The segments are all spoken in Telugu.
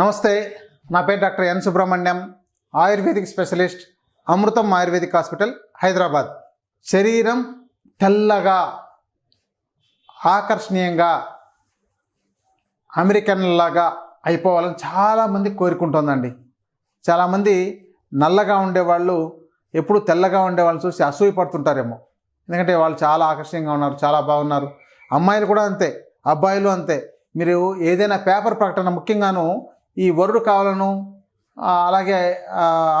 నమస్తే నా పేరు doctor N Subrahmanyam ayurvedic specialist Amrutham ayurvedic hospital Hyderabad. శరీరం తెల్లగా ఆకర్షణీయంగా అమెరికన్ లాగా అయిపోవాలని చాలామంది కోరుకుంటుందండి. చాలామంది నల్లగా ఉండేవాళ్ళు ఎప్పుడు తెల్లగా ఉండేవాళ్ళని చూసి అసూయ పడుతుంటారేమో ఎందుకంటే వాళ్ళు చాలా ఆకర్షణీయంగా ఉన్నారు చాలా బాగున్నారు. అమ్మాయిలు కూడా అంతే అబ్బాయిలు అంతే. మీరు ఏదైనా పేపర్ ప్రకటన ముఖ్యంగాను ఈ వరుడు కావాలను అలాగే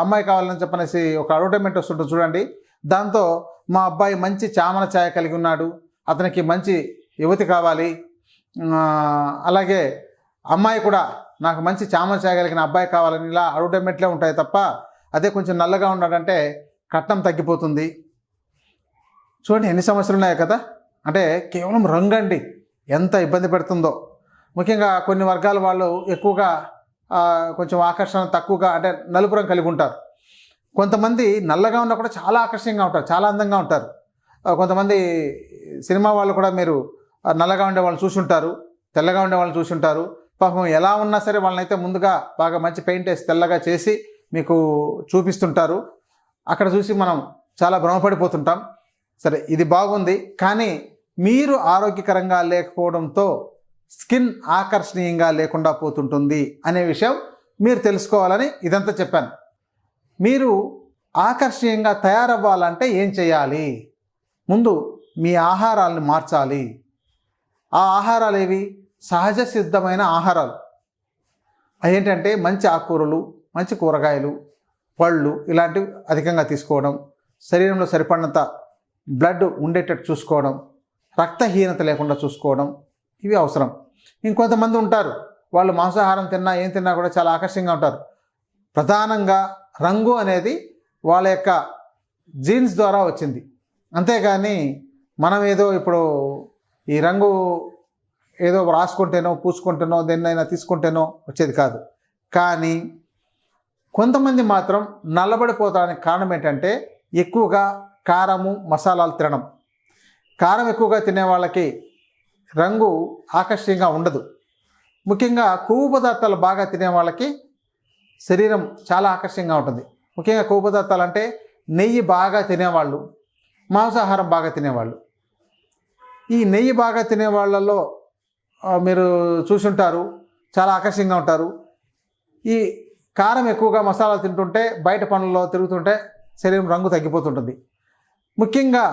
అమ్మాయి కావాలని చెప్పనేసి ఒక అడ్వర్టైజ్మెంట్ వస్తుంటుంది చూడండి. దాంతో మా అబ్బాయి మంచి చామన ఛాయ కలిగి ఉన్నాడు. అతనికి మంచి యువతి కావాలి. అలాగే అమ్మాయి కూడా నాకు మంచి చామన ఛాయ కలిగిన అబ్బాయి కావాలని ఇలా అడ్వర్టైజ్మెంట్లే ఉంటాయి తప్ప అదే కొంచెం నల్లగా ఉన్నాడంటే కట్నం తగ్గిపోతుంది. చూడండి ఎన్ని సమస్యలు ఉన్నాయో కదా. అంటే కేవలం రంగు అండి ఎంత ఇబ్బంది పెడుతుందో. ముఖ్యంగా కొన్ని వర్గాల వాళ్ళు ఎక్కువగా కొంచెం ఆకర్షణ తక్కువగా అంటే నలుపు రంగు కలిగి ఉంటారు. కొంతమంది నల్లగా ఉన్నా కూడా చాలా ఆకర్షణీయంగా ఉంటారు చాలా అందంగా ఉంటారు. కొంతమంది సినిమా వాళ్ళు కూడా మీరు నల్లగా ఉండే వాళ్ళు చూసుంటారు తెల్లగా ఉండే వాళ్ళు చూసుంటారు. పాపం ఎలా ఉన్నా సరే వాళ్ళనైతే ముందుగా బాగా మంచి పెయింట్ వేసి తెల్లగా చేసి మీకు చూపిస్తుంటారు. అక్కడ చూసి మనం చాలా భ్రమపడిపోతుంటాం. సరే ఇది బాగుంది. కానీ మీరు ఆరోగ్యకరంగా లేకపోవడంతో స్కిన్ ఆకర్షణీయంగా లేకుండా పోతుంటుంది అనే విషయం మీరు తెలుసుకోవాలని ఇదంతా చెప్పాను. మీరు ఆకర్షణీయంగా తయారవ్వాలంటే ఏం చేయాలి? ముందు మీ ఆహారాలను మార్చాలి. ఆ ఆహారాలు ఏవి? సహజ సిద్ధమైన ఆహారాలు. అవి ఏంటంటే మంచి ఆకుకూరలు మంచి కూరగాయలు పళ్ళు ఇలాంటివి అధికంగా తీసుకోవడం శరీరంలో సరిపడినంత బ్లడ్ ఉండేటట్టు చూసుకోవడం రక్తహీనత లేకుండా చూసుకోవడం ఇవి అవసరం. ఇంకొంతమంది ఉంటారు. వాళ్ళు మాంసాహారం తిన్నా ఏం తిన్నా కూడా చాలా ఆకర్షంగా ఉంటారు. ప్రధానంగా రంగు అనేది వాళ్ళ యొక్క జీన్స్ ద్వారా వచ్చింది. అంతేగాని మనం ఏదో ఇప్పుడు ఈ రంగు ఏదో రాసుకుంటేనో పూసుకుంటేనో దేన్నైనా తీసుకుంటేనో వచ్చేది కాదు. కానీ కొంతమంది మాత్రం నల్లబడిపోతానికి కారణం ఏంటంటే ఎక్కువగా కారము మసాలాలు తినడం. కారం ఎక్కువగా తినే వాళ్ళకి రంగు ఆకర్షణీయంగా ఉండదు. ముఖ్యంగా కొవ్వు పదార్థాలు బాగా తినే వాళ్ళకి శరీరం చాలా ఆకర్షణీయంగా ఉంటుంది. ముఖ్యంగా కొవ్వు పదార్థాలు అంటే నెయ్యి బాగా తినేవాళ్ళు మాంసాహారం బాగా తినేవాళ్ళు. ఈ నెయ్యి బాగా తినే వాళ్ళలో మీరు చూసుంటారు చాలా ఆకర్షణీయంగా ఉంటారు. ఈ కారం ఎక్కువగా మసాలాలు తింటుంటే బయట పనుల్లో తిరుగుతుంటే శరీరం రంగు తగ్గిపోతుంటుంది. ముఖ్యంగా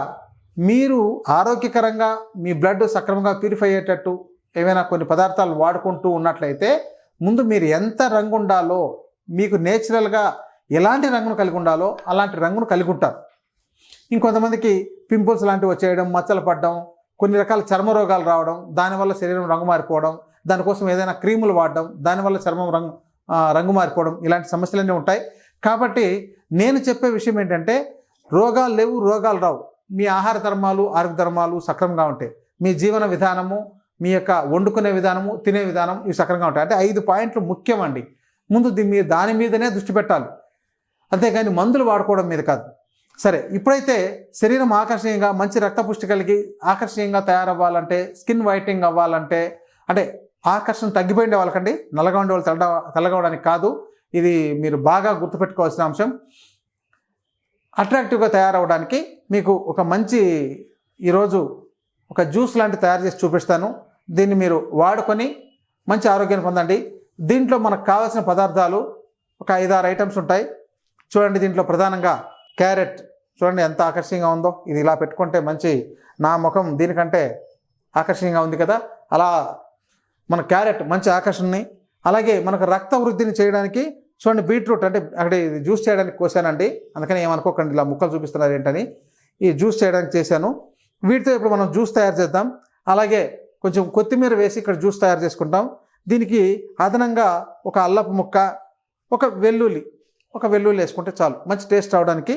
మీరు ఆరోగ్యకరంగా మీ బ్లడ్ సక్రమంగా ప్యూరిఫై అయ్యేటట్టు ఏవైనా కొన్ని పదార్థాలు వాడుకుంటూ ఉన్నట్లయితే ముందు మీరు ఎంత రంగు ఉండాలో మీకు నేచురల్గా ఎలాంటి రంగును కలిగి ఉండాలో అలాంటి రంగును కలిగి ఉంటారు. ఇంకొంతమందికి పింపుల్స్ లాంటివి వచ్చేయడం మచ్చలు పడడం కొన్ని రకాల చర్మ రోగాలు రావడం దానివల్ల శరీరం రంగు మారిపోవడం దానికోసం ఏదైనా క్రీములు వాడడం దానివల్ల చర్మం రంగు రంగు మారిపోవడం ఇలాంటి సమస్యలన్నీ ఉంటాయి. కాబట్టి నేను చెప్పే విషయం ఏంటంటే రోగాలు లేవు రోగాలు రావు. మీ ఆహార ధర్మాలు ఆరోగ్య ధర్మాలు సక్రమంగా ఉంటాయి. మీ జీవన విధానము మీ యొక్క వండుకునే విధానము తినే విధానం ఇవి సక్రమంగా ఉంటాయి. అంటే ఐదు పాయింట్లు ముఖ్యమండి. ముందు దీని దాని మీదనే దృష్టి పెట్టాలి. అంతేగాని మందులు వాడుకోవడం మీద కాదు. సరే ఇప్పుడైతే శరీరం ఆకర్షణీయంగా మంచి రక్తపుష్టి కలిగి ఆకర్షణీయంగా తయారవ్వాలంటే స్కిన్ వైటింగ్ అవ్వాలంటే అంటే ఆకర్షణ తగ్గిపోయిండే వాళ్ళకండి. నల్లగా ఉండే వాళ్ళు తెల్ల తెల్లగవడానికి కాదు. ఇది మీరు బాగా గుర్తుపెట్టుకోవాల్సిన అంశం. అట్రాక్టివ్గా తయారవడానికి మీకు ఒక మంచి ఈరోజు ఒక జ్యూస్ లాంటి తయారు చేసి చూపిస్తాను. దీన్ని మీరు వాడుకొని మంచి ఆరోగ్యాన్ని పొందండి. దీంట్లో మనకు కావాల్సిన పదార్థాలు ఒక ఐదారు ఐటమ్స్ ఉంటాయి. చూడండి దీంట్లో ప్రధానంగా క్యారెట్. చూడండి ఎంత ఆకర్షణీయంగా ఉందో. ఇది ఇలా పెట్టుకుంటే మంచి నా ముఖం దీనికంటే ఆకర్షణీయంగా ఉంది కదా. అలా మన క్యారెట్ మంచి ఆకర్షణని అలాగే మనకు రక్త వృద్ధిని చేయడానికి చూడండి బీట్రూట్ అంటే అక్కడ ఇది జ్యూస్ చేయడానికి కోసానండి. అందుకని ఏమనుకోకండి ఇలా ముక్కలు చూపిస్తున్నారు ఏంటని. ఈ జ్యూస్ చేయడానికి చేశాను. వీటితో ఇప్పుడు మనం జ్యూస్ తయారు చేద్దాం. అలాగే కొంచెం కొత్తిమీర వేసి ఇక్కడ జ్యూస్ తయారు చేసుకుంటాం. దీనికి అదనంగా ఒక అల్లపు ముక్క ఒక వెల్లుల్లి ఒక వెల్లుల్లి వేసుకుంటే చాలు. మంచి టేస్ట్ రావడానికి.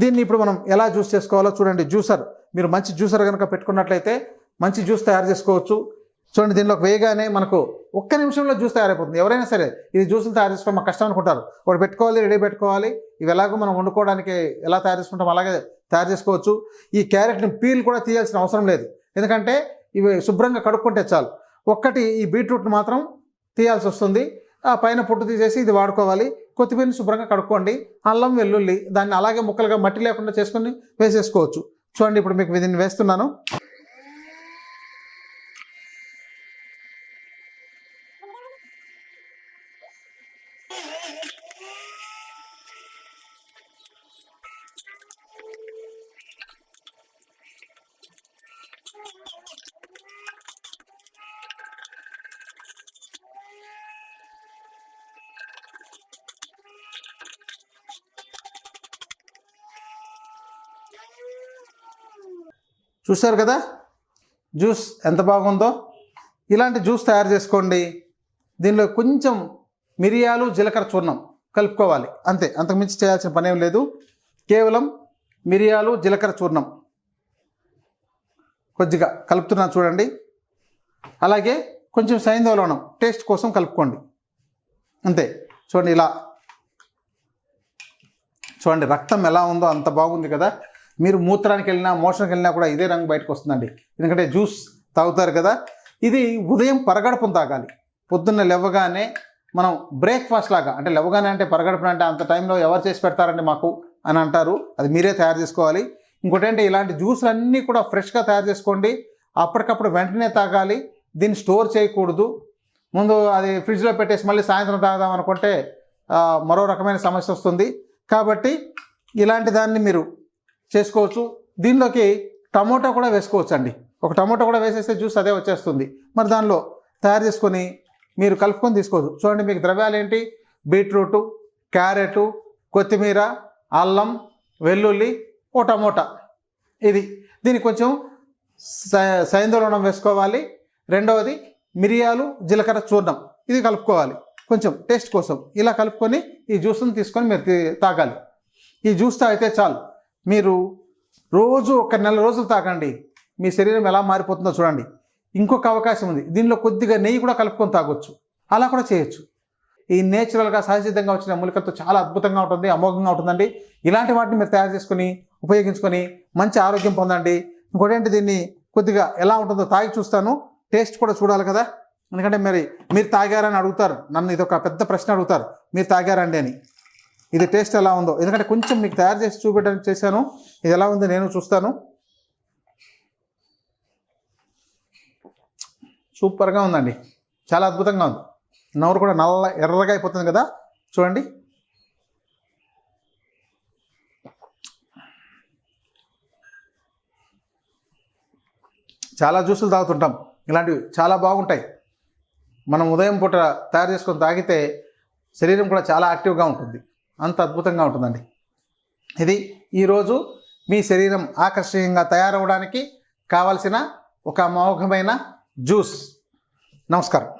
దీన్ని ఇప్పుడు మనం ఎలా జ్యూస్ చేసుకోవాలో చూడండి. జ్యూసర్ మీరు మంచి జ్యూసర్ కనుక పెట్టుకున్నట్లయితే మంచి జ్యూస్ తయారు చేసుకోవచ్చు. చూడండి దీనిలోకి వేయగానే మనకు ఒక్క నిమిషంలో జ్యూస్ తయారైపోతుంది. ఎవరైనా సరే ఇది జ్యూసులు తయారు చేసుకోవడం మాకు కష్టం అనుకుంటారు. ఒకటి పెట్టుకోవాలి రెడీ పెట్టుకోవాలి. ఇవి ఎలాగో మనం వండుకోవడానికి ఎలా తయారు చేసుకుంటాం అలాగే తయారు చేసుకోవచ్చు. ఈ క్యారెట్ని పీల్ కూడా తీయాల్సిన అవసరం లేదు. ఎందుకంటే ఇవి శుభ్రంగా కడుక్కుంటే చాలు. ఒక్కటి ఈ బీట్రూట్ని మాత్రం తీయాల్సి వస్తుంది. ఆ పైన పొట్టు తీసేసి ఇది వాడుకోవాలి. కొత్తిమీరని శుభ్రంగా కడుక్కోండి. అల్లం వెల్లుల్లి దాన్ని అలాగే ముక్కలుగా మట్టి లేకుండా చేసుకొని వేసేసుకోవచ్చు. చూడండి ఇప్పుడు మీకు దీన్ని వేస్తున్నాను. చూశారు కదా? జ్యూస్ ఎంత బాగుందో? ఇలాంటి జ్యూస్ తయారు చేసుకోండి. దీనిలో కొంచెం మిరియాలు జీలకర్ర చూర్ణం కలుపుకోవాలి. అంతే అంతకుమించి చేయాల్సిన పనేం లేదు. కేవలం మిరియాలు జీలకర్ర చూర్ణం కొద్దిగా కలుపుతున్నాను చూడండి. అలాగే కొంచెం సైంధవలవనం టేస్ట్ కోసం కలుపుకోండి. అంతే చూడండి ఇలా. చూడండి రక్తం ఎలా ఉందో అంత బాగుంది కదా? మీరు మూత్రానికి వెళ్ళినా మోషన్కి వెళ్ళినా కూడా ఇదే రంగు బయటకు వస్తుందండి. ఎందుకంటే జ్యూస్ తాగుతారు కదా. ఇది ఉదయం పరగడపును తాగాలి. పొద్దున్న లేవగానే మనం బ్రేక్ఫాస్ట్ లాగా అంటే లేవగానే అంటే పరగడపున అంటే అంత టైంలో ఎవరు చేసి పెడతారండి మాకు అని అంటారు. అది మీరే తయారు చేసుకోవాలి. ఇంకోటి అంటే ఇలాంటి జ్యూస్లన్నీ కూడా ఫ్రెష్గా తయారు చేసుకోండి. అప్పటికప్పుడు వెంటనే తాగాలి. దీన్ని స్టోర్ చేయకూడదు. ముందు అది ఫ్రిడ్జ్లో పెట్టేసి మళ్ళీ సాయంత్రం తాగుదాం అనుకుంటే మరో రకమైన సమస్య వస్తుంది. కాబట్టి ఇలాంటి దాన్ని మీరు చేసుకోవచ్చు. దీనిలోకి టమోటా కూడా వేసుకోవచ్చు అండి ఒక టమోటా కూడా వేసేస్తే జ్యూస్ అదే వచ్చేస్తుంది. మరి దానిలో తయారు చేసుకొని మీరు కలుపుకొని తీసుకోవచ్చు. చూడండి మీకు ద్రవ్యాలు ఏంటి? బీట్రూటు క్యారెట్ కొత్తిమీర అల్లం వెల్లుల్లి ఓ టమోటా. ఇది దీనికి కొంచెం సై- వేసుకోవాలి. రెండవది మిరియాలు జీలకర్ర చూర్ణం. ఇది కలుపుకోవాలి. కొంచెం టేస్ట్ కోసం. ఇలా కలుపుకొని ఈ జ్యూస్ని తీసుకొని మీరు తాగాలి. ఈ జ్యూస్ తాగితే చాలు. మీరు రోజు ఒక నెల రోజులు తాగండి. మీ శరీరం ఎలా మారిపోతుందో చూడండి. ఇంకొక అవకాశం ఉంది. దీనిలో కొద్దిగా నెయ్యి కూడా కలుపుకొని తాగొచ్చు. అలా కూడా చేయొచ్చు. ఈ నేచురల్గా సహజసిద్ధంగా వచ్చిన మూలికలతో చాలా అద్భుతంగా ఉంటుంది అమోఘంగా ఉంటుందండి. ఇలాంటి వాటిని మీరు తయారు చేసుకొని ఉపయోగించుకొని మంచి ఆరోగ్యం పొందండి. ఇంకోటి ఏంటి దీన్ని కొద్దిగా ఎలా ఉంటుందో తాగి చూస్తాను. టేస్ట్ కూడా చూడాలి కదా. ఎందుకంటే మరి మీరు తాగారని అడుగుతారు. నన్ను ఇది ఒక పెద్ద ప్రశ్న అడుగుతారు. మీరు తాగారండి అని. ఇది టేస్ట్ ఎలా ఉందో. ఎందుకంటే కొంచెం మీకు తయారు చేసి చూపెట్టడానికి చేశాను. ఇది ఎలా ఉందో నేను చూస్తాను. సూపర్గా ఉందండి. చాలా అద్భుతంగా ఉంది. నవ్వురు కూడా నల్ల ఎర్రగా అయిపోతుంది కదా. చూడండి. చాలా జ్యూసులు తాగుతుంటాం. ఇలాంటివి చాలా బాగుంటాయి. మనం ఉదయం పూట తయారు చేసుకొని తాగితే శరీరం కూడా చాలా యాక్టివ్గా ఉంటుంది. అంత అద్భుతంగా ఉంటుందండి. ఇది ఈరోజు మీ శరీరం ఆకర్షణీయంగా తయారవడానికి కావలసిన ఒక అమోఘమైన జ్యూస్. నమస్కారం.